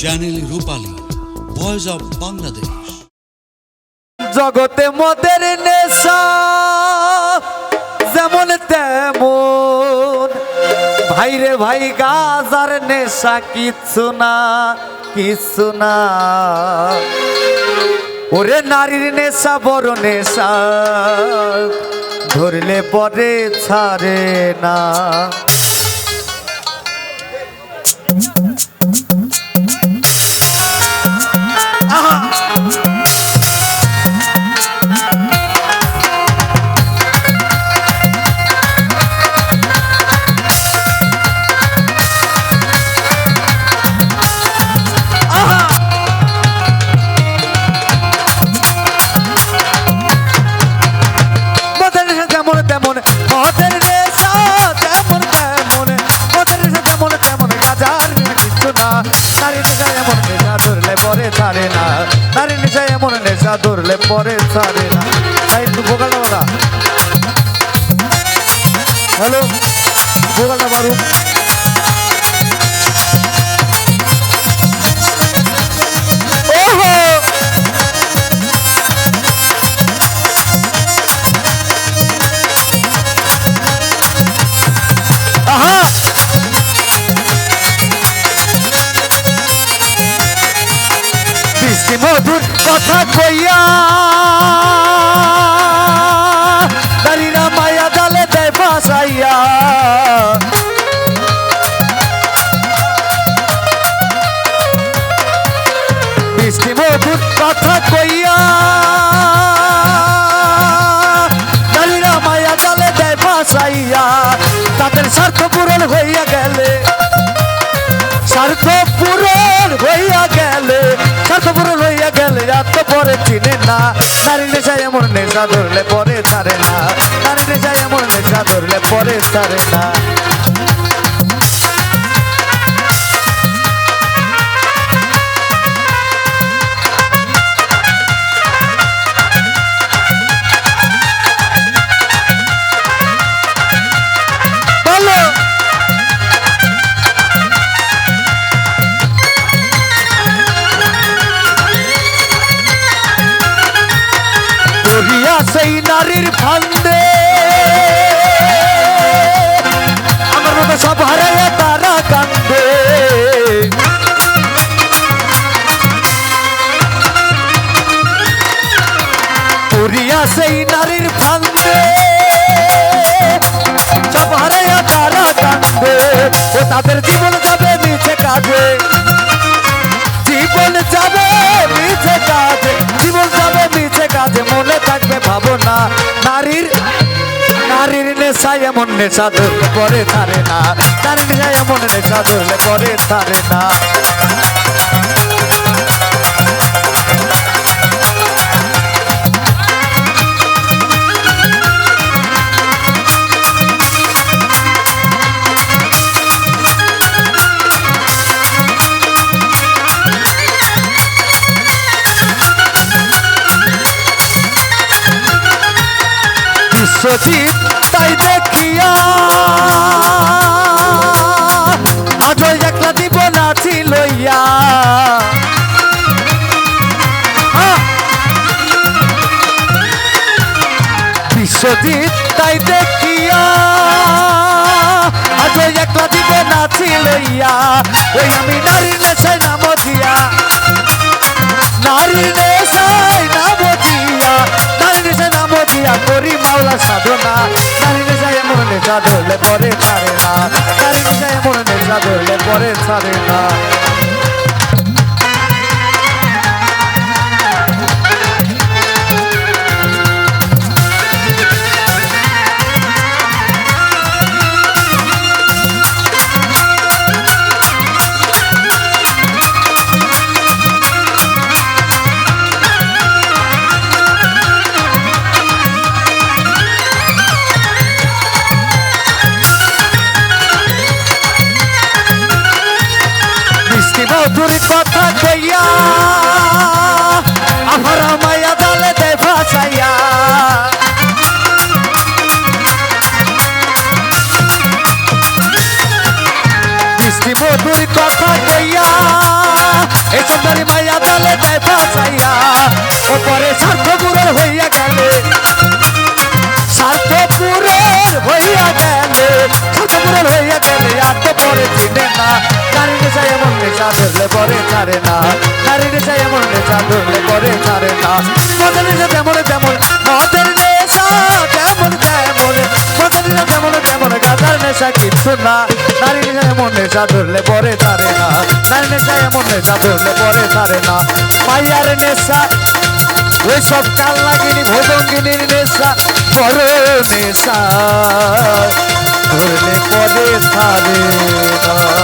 Channel Rupali voice of Bangladesh জগতে মদের নেশা, যেমন তেমন। ভাইরে ভাই, গাজার নেশা কিচ্ছু না কিচ্ছু না। ওরে নারীর নেশা, বড় নেশা, ধরলে পরে ছাড়ে না। ধরলে পরে ছাড়ে না। তাই একটু বোকালটা হ্যালো? বোকালটা বারু কথা কইয়া দাঁড়িরা মায়া জালে দেয় ফাঁসাইয়া বৃষ্টি মধুর কথা কইয়া দাঁড়িরা মায়া জালে দেয় ফাঁসাইয়া তাদের স্বার্থ পূরণ হইয়া গেলে স্বার্থ পরে চিনে না। নারী নেশা এমন নেশা ধরলে পরে ছাড়ে না। নারী নেশা এমন নেশা ধরলে পরে ছাড়ে না। সেই নারীর ফান্দে। আমার মতো সব হারাইয়া তারা কান্দে। করিয়া সেই নারীর ফান্দে। সব হারাইয়া তারা কান্দে। ও তাদের জীবন যাবে নিচে কাজে। থাকবে ভাবনা। নারীর নারীর নেশা এমন নেশা ধরলে পরে তারে না। নারীর নেশা এমন নেশা ধরলে পরে তারে না। বিশ্বজিৎ তাই দেখিয়া। ওই একলা দিব নাচি লইয়া আহ! বিশ্বজিৎ, তাই দেখিয়া। আজ একলা দিব নাচি লইয়া ওই আমি নারীর নেশায় নাম দিয়া নারী নেশায় নাম সাধনা। নারী যায় এমন নেশা ধরলে পরে ছাড়ে না। নারী যায় নেশা ধরলে পরে ছাড়ে না। দইয়া আমার মায়া দলে দে ভাসাইয়া। বৃষ্টি মধুর কথা কইয়া, এ সুন্দরী মায়া দলে দে ভাসাইয়া। ওপরে স্বার্থ পূরণ হইয়া গেলে স্বার্থ পূরণ হইয়া গেলে স্বার্থ পূরণ হইয়া গেলে আর তো পরে চিনে না। জানি নেশা এমন নেশা ছাড়ে না। নারী নেশা এমন নেশা ধরলে পরে ছাড়ে না। মদের নেশা তেমন তেমন, মদের নেশা তেমন তেমন, মদের নেশা তেমন তেমন গাজার নেশা কিন্তু না। নারী নেশা এমন নেশা ধরলে পরে ছাড়ে না। নারী নেশা এমন নেশা ধরলে পরে ছাড়ে না। মাইয়ার নেশা, ওই সব ভোজঙ্গিনীর নেশা নেশা। ধরলে পরে ছাড়ে না।